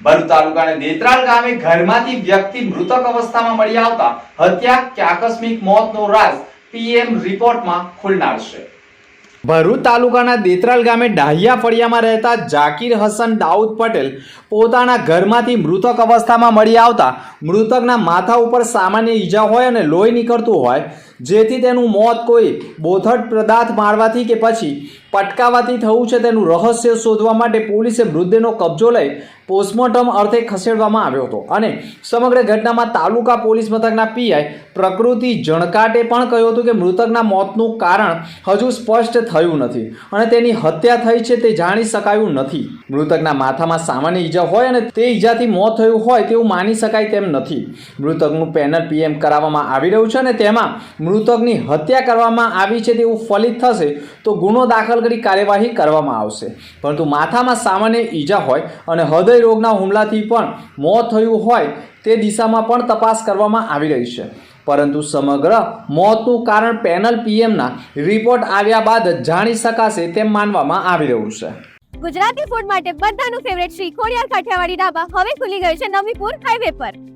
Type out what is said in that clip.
ભરૂચ તાલુકાના દેતરાલ ગામે ઘરમાંથી વ્યક્તિ મૃતક અવસ્થામાં મળી આવતા હત્યા કે આકસ્મિક મોતનો રાજ પીએમ રિપોર્ટમાં ખુલનાર છે. ભરૂચ તાલુકાના દેતરાલ ગામે ડાહિયા ફળિયામાં રહેતા જાકીર હસન દાઉદ પટેલ પોતાના ઘરમાંથી મૃતક અવસ્થામાં મળી આવતા મૃતકના માથા ઉપર સામાન્ય ઈજા હોય અને લોહી નીકળતું હોય જેથી તેનું મોત કોઈ બોથટ પદાર્થ મારવાથી કે પછી પટકાવાથી થયું છે તેનું રહસ્ય શોધવા માટે પોલીસે મૃતદેહનો કબજો લઈ પોસ્ટમોર્ટમ અર્થે ખસેડવામાં આવ્યો હતો. અને સમગ્ર ઘટનામાં તાલુકા પોલીસ મથકના પીઆઈ પ્રકૃતિ જણકાટે પણ કહ્યું હતું કે મૃતકના મોતનું કારણ હજુ સ્પષ્ટ થયું નથી અને તેની હત્યા થઈ છે તે જાણી શકાયું નથી. મૃતકના માથામાં સામાન્ય ઈજા હોય અને તે ઈજાથી મોત થયું હોય તેવું માની શકાય તેમ નથી. મૃતકનું પેનલ પીએમ કરાવવામાં આવી રહ્યું છે અને તેમાં મૃતકની હત્યા કરવામાં આવી છે તેવું ફલિત થશે તો ગુનો દાખલ કરી કાર્યવાહી કરવામાં આવશે. પરંતુ માથામાં સામાન્ય ઈજા હોય અને હૃદય રોગના હુમલાથી પણ મોત થયું હોય તે દિશામાં પણ તપાસ કરવામાં આવી રહી છે. પરંતુ સમગ્ર મોતનું કારણ પેનલ પીએમના રિપોર્ટ આવ્યા બાદ જાણી શકાશે તેમ માનવામાં આવી રહ્યું છે. ગુજરાતી ફૂડ માટે બધાનું ફેવરેટ શ્રી ખોડિયાર કાઠિયાવાડી ઢાબા હવે ખુલી ગયું છે નવીપુર હાઈવે પર.